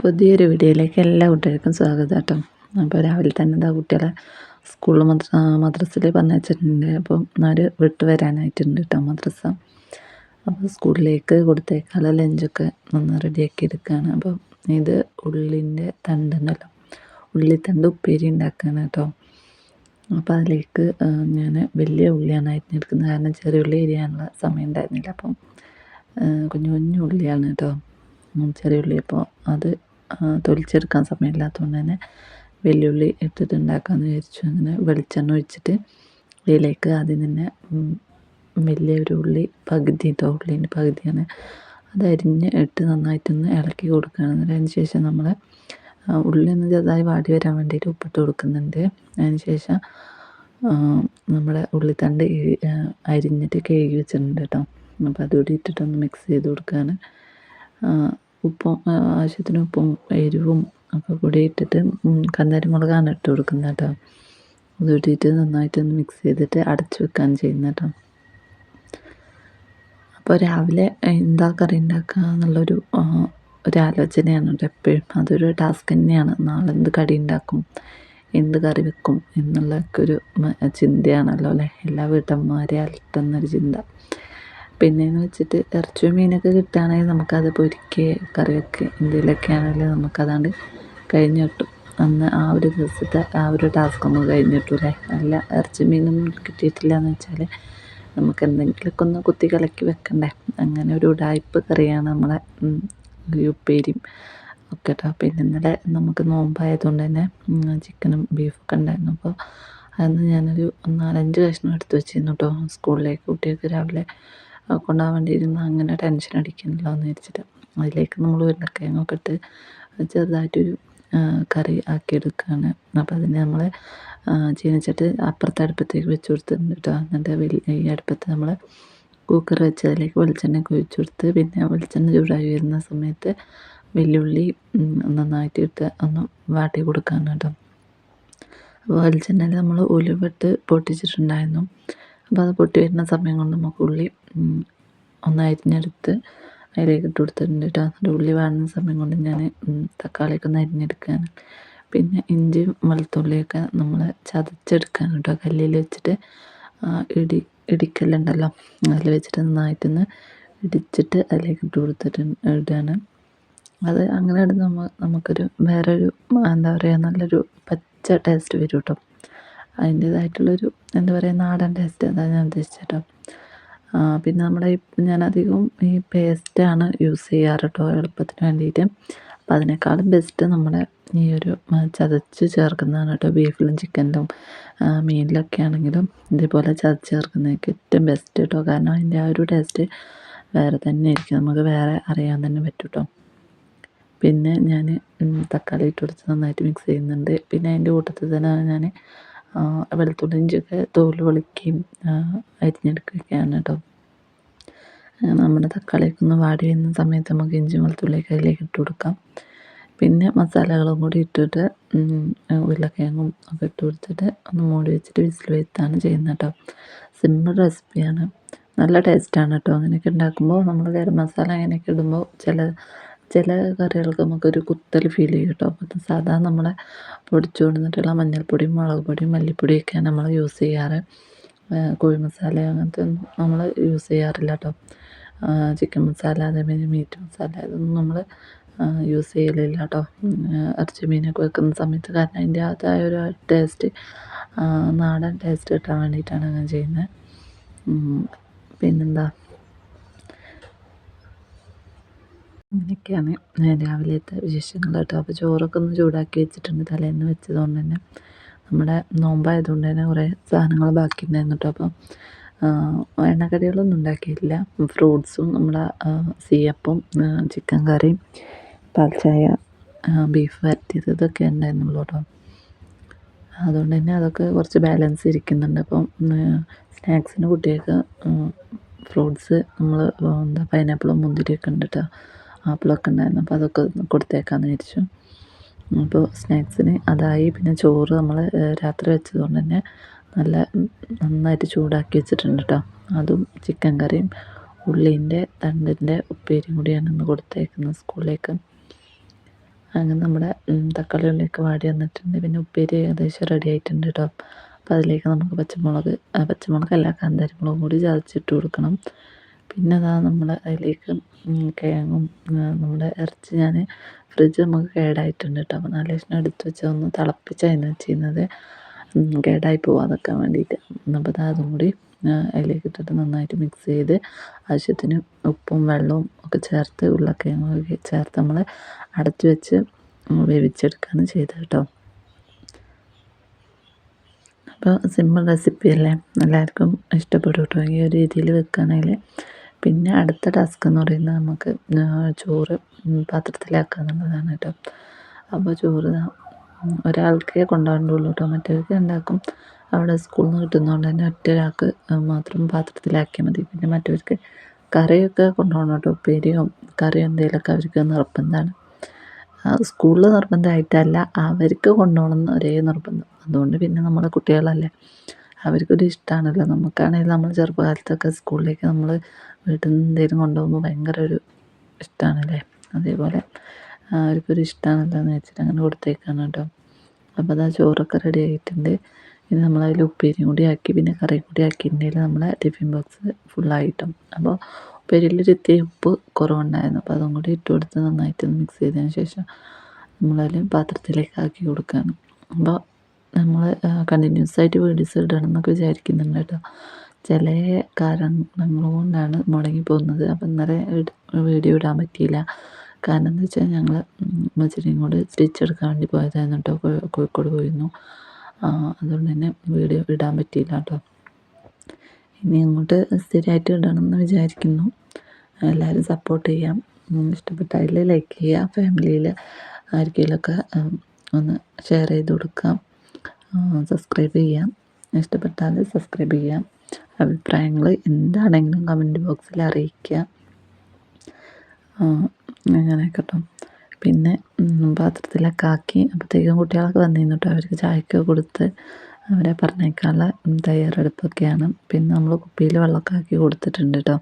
പുതിയൊരു വീഡിയോയിലേക്ക് എല്ലാ കുട്ടികൾക്കും സ്വാഗതം കേട്ടോ. അപ്പോൾ രാവിലെ തന്നെ എന്താ കുട്ടികളെ സ്കൂളിൽ മദ്ര മദ്രസയിൽ വെച്ചിട്ടുണ്ട്. അപ്പം അവർ വിട്ട് വരാനായിട്ടുണ്ട് കേട്ടോ മദ്രസ. അപ്പോൾ സ്കൂളിലേക്ക് കൊടുത്തേക്കാളെ ലഞ്ചൊക്കെ ഒന്ന് റെഡിയാക്കി എടുക്കുകയാണ് അപ്പം ഇത് ഉള്ളിന്റെ തണ്ടുണ്ടല്ലോ ഉള്ളിത്തണ്ട് ഉപ്പേരി ഉണ്ടാക്കുകയാണ് കേട്ടോ. അപ്പോൾ അതിലേക്ക് ഞാൻ വലിയ ഉള്ളിയാണ് അരിഞ്ഞെടുക്കുന്നത്. കാരണം ചെറിയ ഉള്ളി എരിയാനുള്ള സമയം ഉണ്ടായിരുന്നില്ല. അപ്പം കുഞ്ഞു കുഞ്ഞു ഉള്ളിയാണ് കേട്ടോ. ചെറിയ ഉള്ളി. അപ്പോൾ അത് തൊലിച്ചെടുക്കാൻ സമയമില്ലാത്തതുകൊണ്ട് തന്നെ വെല്ലുള്ളി ഇട്ടിട്ട് ഉണ്ടാക്കാമെന്ന് വിചാരിച്ചു. അങ്ങനെ വെളിച്ചെണ്ണ ഒഴിച്ചിട്ട് ഇതിലേക്ക് ആദ്യം തന്നെ വലിയൊരു ഉള്ളി പകുതി കേട്ടോ ഉള്ളീന്റെ പകുതിയാണ് അത് അരിഞ്ഞ് ഇട്ട് നന്നായിട്ടൊന്ന് ഇളക്കി കൊടുക്കുകയാണ്. അതിന് ശേഷം നമ്മൾ ഉള്ളി ഒന്ന് ചെറുതായി വാടി വരാൻ വേണ്ടിയിട്ട് ഉപ്പിട്ട് കൊടുക്കുന്നുണ്ട്. അതിന് ശേഷം നമ്മുടെ ഉള്ളിത്തണ്ട് അരിഞ്ഞിട്ട് കഴുകി വെച്ചിട്ടുണ്ട് കേട്ടോ. അപ്പോൾ അതുകൂടി ഇട്ടിട്ടൊന്ന് മിക്സ് ചെയ്ത് കൊടുക്കുകയാണ്. ഉപ്പും ആവശ്യത്തിന് ഉപ്പും എരിവും ഒക്കെ കൂടി ഇട്ടിട്ട് കാന്താരിമുളകാണ് ഇട്ട് കൊടുക്കുന്നത് കേട്ടോ അത് ഇട്ടിട്ട് നന്നായിട്ടൊന്ന് മിക്സ് ചെയ്തിട്ട് അടച്ചു വെക്കാൻ ചെയ്യുന്നത് കേട്ടോ അപ്പോൾ രാവിലെ എന്താ കറി ഉണ്ടാക്കുക എന്നുള്ളൊരു ഒരു ആലോചനയാണ് കേട്ടോ എപ്പോഴും. അതൊരു ടാസ്ക് തന്നെയാണ്. നാളെ എന്ത് കടി ഉണ്ടാക്കും എന്ത് കറി വെക്കും എന്നുള്ളതൊക്കെ ഒരു ചിന്തയാണല്ലോ അല്ലേ എല്ലാ വീട്ടമ്മമാരെ അലട്ടുന്നൊരു ചിന്ത. പിന്നെയെന്ന് വെച്ചിട്ട് ഇറച്ചിയും മീനൊക്കെ കിട്ടുകയാണെങ്കിൽ നമുക്കത് പൊരിക്കുക കറിവെക്കുക എന്തെങ്കിലുമൊക്കെ ആണെങ്കിലും നമുക്കതാണ്ട് കഴിഞ്ഞ് കിട്ടും അന്ന് ആ ഒരു ദിവസത്തെ ആ ഒരു ടാസ്ക് നമുക്ക് കഴിഞ്ഞ് കിട്ടൂലേ അല്ല ഇറച്ചി മീനൊന്നും കിട്ടിയിട്ടില്ല എന്ന് വെച്ചാൽ നമുക്ക് എന്തെങ്കിലുമൊക്കെ ഒന്ന് കുത്തി കലക്കി വെക്കണ്ടേ? അങ്ങനെ ഒരു ഉടായ്പ് കറിയാണ് നമ്മളെ ഉപ്പേരിയും ഒക്കെ കേട്ടോ പിന്നെ ഇന്നലെ നമുക്ക് നോമ്പായതുകൊണ്ട് തന്നെ ചിക്കനും ബീഫൊക്കെ ഉണ്ടായിരുന്നു. അപ്പോൾ അന്ന് ഞാനൊരു നാലഞ്ച് കഷ്ണം എടുത്ത് വെച്ചിരുന്നു കേട്ടോ സ്കൂളിലേക്ക് കുട്ടികൾക്ക് രാവിലെ കൊണ്ടുപോകാൻ വേണ്ടി ഇരുന്ന് അങ്ങനെ ടെൻഷൻ അടിക്കണല്ലോ എന്ന് വിചാരിച്ചിട്ട്. അതിലേക്ക് നമ്മൾ ഉരുളക്കിഴങ്ങൊക്കെ ഇട്ട് ചെറുതായിട്ടൊരു കറി ആക്കിയെടുക്കുകയാണ് അപ്പോൾ അതിന് നമ്മൾ ചീനച്ചട്ടി അപ്പുറത്തെ അടുപ്പത്തേക്ക് വെച്ച് കൊടുത്തിട്ടുണ്ട് കേട്ടോ എന്നിട്ട് വലിയ ഈ അടുപ്പത്ത് നമ്മൾ കുക്കർ വെച്ച് അതിലേക്ക് വെളിച്ചെണ്ണ ഒഴിച്ചു കൊടുത്ത് പിന്നെ വെളിച്ചെണ്ണ ചൂടായി വരുന്ന സമയത്ത് വെല്ലുള്ളി നന്നായിട്ട് ഇട്ട് ഒന്ന് വാട്ടി കൊടുക്കാൻ കേട്ടോ അപ്പോൾ വെളിച്ചെണ്ണയിൽ നമ്മൾ ഉലുവിട്ട് പൊട്ടിച്ചിട്ടുണ്ടായിരുന്നു. അപ്പോൾ അത് പൊട്ടി വരുന്ന സമയം കൊണ്ട് നമുക്ക് ഉള്ളി ഒന്ന് അരിഞ്ഞെടുത്ത് അതിലേക്ക് ഇട്ട് കൊടുത്തിട്ടുണ്ട് കേട്ടോ. ഉള്ളി വാടുന്ന സമയം കൊണ്ട് ഞാൻ തക്കാളിയൊക്കെ ഒന്ന് അരിഞ്ഞെടുക്കുകയാണ്. പിന്നെ ഇഞ്ചിയും വെളുത്തുള്ളിയൊക്കെ നമ്മൾ ചതച്ചെടുക്കുകയാണ് കേട്ടോ. കല്ലിൽ വെച്ചിട്ട് ഇടി ഇടിക്കല്ലുണ്ടല്ലോ. അതിൽ വെച്ചിട്ട് നന്നായിട്ടൊന്ന് ഇടിച്ചിട്ട് അതിലേക്ക് ഇട്ട് കൊടുത്തിട്ട് ഇടുകയാണ്. അത് അങ്ങനെ ഇടുന്ന നമുക്കൊരു വേറൊരു എന്താ പറയുക നല്ലൊരു പച്ച ടേസ്റ്റ് വരും കേട്ടോ. അതിന്റേതായിട്ടുള്ളൊരു എന്താ പറയുക നാടൻ ടേസ്റ്റ് അതാണ് ഞാൻ ഉദ്ദേശിച്ചത് കേട്ടോ പിന്നെ നമ്മുടെ ഞാൻ അധികവും ഈ പേസ്റ്റാണ് യൂസ് ചെയ്യാറ് കേട്ടോ എളുപ്പത്തിന് വേണ്ടിയിട്ട് അപ്പം അതിനേക്കാളും ബെസ്റ്റ് നമ്മുടെ ഈ ഒരു ചതച്ച് ചേർക്കുന്നതാണ് കേട്ടോ ബീഫിലും ചിക്കനിലും മീനിലൊക്കെ ആണെങ്കിലും ഇതേപോലെ ചതച്ച് ചേർക്കുന്നതൊക്കെ ഏറ്റവും ബെസ്റ്റ് കേട്ടോ കാരണം അതിന്റെ ആ ഒരു ടേസ്റ്റ് വേറെ തന്നെ ആയിരിക്കും. നമുക്ക് വേറെ അറിയാൻ തന്നെ പറ്റും കേട്ടോ പിന്നെ ഞാൻ തക്കാളി ഇട്ട് കൊടുത്ത് നന്നായിട്ട് മിക്സ് ചെയ്യുന്നുണ്ട്. പിന്നെ അതിന്റെ കൂട്ടത്തിൽ തന്നെ ഞാൻ വെളുത്തുള്ളി ഇഞ്ചിയൊക്കെ തോൽ പൊളിക്കുകയും അരിഞ്ഞെടുക്കുകയൊക്കെയാണ് കേട്ടോ നമ്മുടെ തക്കാളിയൊക്കെ ഒന്ന് വാടി വരുന്ന സമയത്ത് നമുക്ക് ഇഞ്ചി വെളുത്തുള്ളിയൊക്കെ അതിലേക്ക് ഇട്ട് കൊടുക്കാം. പിന്നെ മസാലകളും കൂടി ഇട്ടിട്ട് ഉരുളക്കിഴങ്ങും ഒക്കെ ഇട്ട് കൊടുത്തിട്ട് ഒന്ന് മൂടി വെച്ചിട്ട് വിസിൽ വരുത്താണ് ചെയ്യുന്നത് കേട്ടോ സിമ്പിൾ റെസിപ്പിയാണ്. നല്ല ടേസ്റ്റാണ് കേട്ടോ അങ്ങനെയൊക്കെ ഉണ്ടാക്കുമ്പോൾ നമ്മൾ ഗരം മസാല അങ്ങനെയൊക്കെ ഇടുമ്പോൾ ചില ചില കറികൾക്ക് നമുക്കൊരു കുത്തൽ ഫീൽ ചെയ്യും കേട്ടോ അപ്പം സാധാ നമ്മളെ പൊടിച്ചു കൊണ്ടുവന്നിട്ടുള്ള മഞ്ഞൾപ്പൊടിയും മുളക് പൊടിയും മല്ലിപ്പൊടിയൊക്കെയാണ് നമ്മൾ യൂസ് ചെയ്യാറ്. കോഴി മസാല അങ്ങനത്തെ ഒന്നും നമ്മൾ യൂസ് ചെയ്യാറില്ല കേട്ടോ ചിക്കൻ മസാല അതേമാതിരി മീറ്റ് മസാല ഇതൊന്നും നമ്മൾ യൂസ് ചെയ്യലില്ല കേട്ടോ ഇറച്ചി മീനൊക്കെ വെക്കുന്ന സമയത്ത് കാരണം അതിന്റെ അതായ ഒരു ടേസ്റ്റ് നാടൻ ടേസ്റ്റ് കിട്ടാൻ വേണ്ടിയിട്ടാണ് അങ്ങനെ ചെയ്യുന്നത്. പിന്നെന്താ? അങ്ങനെയൊക്കെയാണ്. രാവിലത്തെ വിശേഷങ്ങൾ കേട്ടോ. അപ്പോൾ ചോറൊക്കെ ഒന്ന് ചൂടാക്കി വെച്ചിട്ടുണ്ട്. തലേന്ന് വെച്ചതുകൊണ്ട് തന്നെ നമ്മുടെ നോമ്പായതുകൊണ്ട് തന്നെ കുറേ സാധനങ്ങൾ ബാക്കി ഉണ്ടായിരുന്നു കേട്ടോ. അപ്പം എണ്ണക്കടികളൊന്നും ഉണ്ടാക്കിയില്ല ഫ്രൂട്ട്സും നമ്മുടെ സീയപ്പും ചിക്കൻ കറിയും പാൽച്ചായ ബീഫ് വരട്ടിയത് ഇതൊക്കെ ഉണ്ടായിരുന്നുള്ളൂ കേട്ടോ. അതുകൊണ്ട് തന്നെ അതൊക്കെ കുറച്ച് ബാലൻസ് ഇരിക്കുന്നുണ്ട്. അപ്പം സ്നാക്സിന് കുട്ടികൾക്ക് ഫ്രൂട്ട്സ് നമ്മൾ എന്താ പൈനാപ്പിളും മുന്തിരിയൊക്കെ ഉണ്ട് കേട്ടോ. ആപ്പിളൊക്കെ ഉണ്ടായിരുന്നു. അപ്പോൾ അതൊക്കെ കൊടുത്തേക്കാമെന്ന് വിചാരിച്ചു. അപ്പോൾ സ്നാക്സിന് അതായി. പിന്നെ ചോറ് നമ്മൾ രാത്രി വെച്ചതുകൊണ്ട് തന്നെ നല്ല നന്നായിട്ട് ചൂടാക്കി വെച്ചിട്ടുണ്ട് കേട്ടോ അതും ചിക്കൻ കറിയും ഉള്ളീന്റെ തണ്ടിന്റെ ഉപ്പേരിയും കൂടിയാണ് ഇന്ന് കൊടുത്തേക്കുന്നത് സ്കൂളിലേക്ക്. അങ്ങനെ നമ്മുടെ തക്കാളി ഉള്ളിയൊക്കെ വാടി വന്നിട്ടുണ്ട്. പിന്നെ ഉപ്പേരി ഏകദേശം റെഡി ആയിട്ടുണ്ട് കേട്ടോ അപ്പോൾ അതിലേക്ക് നമുക്ക് പച്ചമുളക് പച്ചമുളക് പച്ചമുളകല്ല കാന്താരിമുളകും കൂടി ചതച്ചിട്ട് കൊടുക്കണം. പിന്നെ അതാ നമ്മൾ അതിലേക്ക് കിഴങ്ങും നമ്മുടെ ഇറച്ചി ഞാൻ ഫ്രിഡ്ജ് നമുക്ക് കേടായിട്ടുണ്ട് കേട്ടോ. അപ്പോൾ നാല് ലക്ഷം എടുത്ത് വെച്ച് ഒന്ന് തിളപ്പിച്ചായിരുന്നു ചെയ്യുന്നത് കേടായി പോവാതെക്കാൻ വേണ്ടിയിട്ട്. അപ്പോൾ അതും കൂടി അതിലേക്ക് ഇട്ടിട്ട് നന്നായിട്ട് മിക്സ് ചെയ്ത് ആവശ്യത്തിന് ഉപ്പും വെള്ളവും ഒക്കെ ചേർത്ത് ഉരുളക്കിഴങ്ങൊക്കെ ചേർത്ത് നമ്മൾ അടച്ചു വെച്ച് വേവിച്ചെടുക്കുകയാണ് ചെയ്തത് കേട്ടോ. അപ്പോൾ സിമ്പിൾ റെസിപ്പി അല്ലേ? എല്ലാവർക്കും ഇഷ്ടപ്പെടും കേട്ടോ ഈ ഒരു രീതിയിൽ വെക്കുകയാണെങ്കിൽ പിന്നെ അടുത്ത ടാസ്ക് എന്ന് പറയുന്നത് നമുക്ക് ചോറ് പാത്രത്തിലാക്കുക എന്നുള്ളതാണ് കേട്ടോ. അപ്പോൾ ചോറ് ഒരാൾക്കേ കൊണ്ടുപോകണ്ടുള്ളൂ കേട്ടോ. മറ്റവർക്ക് ഉണ്ടാക്കും അവിടെ സ്കൂളിൽ നിന്ന് കിട്ടുന്നതുകൊണ്ട് തന്നെ ഒറ്റരാൾക്ക് മാത്രം പാത്രത്തിലാക്കിയാൽ മതി. പിന്നെ മറ്റവർക്ക് കറിയൊക്കെ കൊണ്ടുപോകണം കേട്ടോ. ഉപ്പേരിയോ കറിയോ എന്തെങ്കിലുമൊക്കെ അവർക്ക് നിർബന്ധമാണ്. സ്കൂളിൽ നിർബന്ധമായിട്ടല്ല. അവർക്ക് കൊണ്ടുപോകണം ഒരേ നിർബന്ധം. അതുകൊണ്ട് പിന്നെ നമ്മളെ കുട്ടികളല്ലേ. അവർക്കൊരു ഇഷ്ടമാണല്ലോ നമുക്കാണെങ്കിൽ നമ്മൾ ചെറുപ്പകാലത്തൊക്കെ സ്കൂളിലേക്ക് നമ്മൾ വീട്ടിൽ നിന്ന് എന്തെങ്കിലും കൊണ്ടുപോകുമ്പോൾ ഭയങ്കര ഒരു ഇഷ്ടമാണല്ലേ അതേപോലെ അവർക്കൊരു ഇഷ്ടമാണല്ലോ എന്ന് വെച്ചിട്ട് അങ്ങനെ കൊടുത്തേക്കാണ് കേട്ടോ. അപ്പോൾ അതാ ചോറൊക്കെ റെഡി ആയിട്ടുണ്ട്. ഇനി നമ്മളതിൽ ഉപ്പേരിയും കൂടി ആക്കി പിന്നെ കറിയും കൂടി ആക്കിയിട്ടുണ്ടെങ്കിൽ നമ്മളെ ടിഫിൻ ബോക്സ് ഫുള്ളായിട്ടും അപ്പോൾ ഉപ്പേരിയിലൊരു ഇത്തിരി ഉപ്പ് കുറവുണ്ടായിരുന്നു. അപ്പോൾ അതും കൂടി ഇട്ട് കൊടുത്ത് നന്നായിട്ട് മിക്സ് ചെയ്തതിന് ശേഷം നമ്മളതിൽ പാത്രത്തിലേക്ക് ആക്കി കൊടുക്കുകയാണ് അപ്പോൾ നമ്മൾ കണ്ടിന്യൂസ് ആയിട്ട് വീഡിയോസ് ഇടണം എന്നൊക്കെ വിചാരിക്കുന്നുണ്ട് കേട്ടോ. ചില കാരണങ്ങൾ കൊണ്ടാണ് മുടങ്ങി പോകുന്നത്. അപ്പം ഇന്നലെ വീഡിയോ ഇടാൻ പറ്റിയില്ല. കാരണം എന്താ വെച്ചാൽ ഞങ്ങൾ മച്ചിരിയും കൂടെ സ്റ്റിച്ച് എടുക്കാൻ വേണ്ടി പോയതായിരുന്നു കേട്ടോ. കോഴിക്കോട് പോയിരുന്നു. അതുകൊണ്ട് തന്നെ വീഡിയോ ഇടാൻ പറ്റിയില്ല കേട്ടോ. ഇനി അങ്ങോട്ട് സ്ഥിരമായിട്ട് ഇടണം എന്ന് വിചാരിക്കുന്നു. എല്ലാവരും സപ്പോർട്ട് ചെയ്യാം. ഇഷ്ടപ്പെട്ടാൽ ലൈക്ക് ചെയ്യുക. ഫാമിലിയിൽ ആർക്കെങ്കിലുമൊക്കെ ഒന്ന് ഷെയർ ചെയ്ത് കൊടുക്കാം. സബ്സ്ക്രൈബ് ചെയ്യാം. ഇഷ്ടപ്പെട്ടാൽ സബ്സ്ക്രൈബ് ചെയ്യാം. അഭിപ്രായങ്ങൾ എന്താണെങ്കിലും കമന്റ് ബോക്സിൽ അറിയിക്കുക. അങ്ങനെ കേട്ടോ പിന്നെ പാത്രത്തിലൊക്കെ ആക്കി. അപ്പോഴത്തേക്കും കുട്ടികളൊക്കെ വന്നിരുന്നു കേട്ടോ അവർക്ക് ചായക്ക് കൊടുത്ത് അവരെ പറഞ്ഞേക്കാനുള്ള തയ്യാറെടുപ്പൊക്കെയാണ്. പിന്നെ നമ്മൾ കുപ്പിയിൽ വെള്ളമൊക്കെ ആക്കി കൊടുത്തിട്ടുണ്ട് കേട്ടോ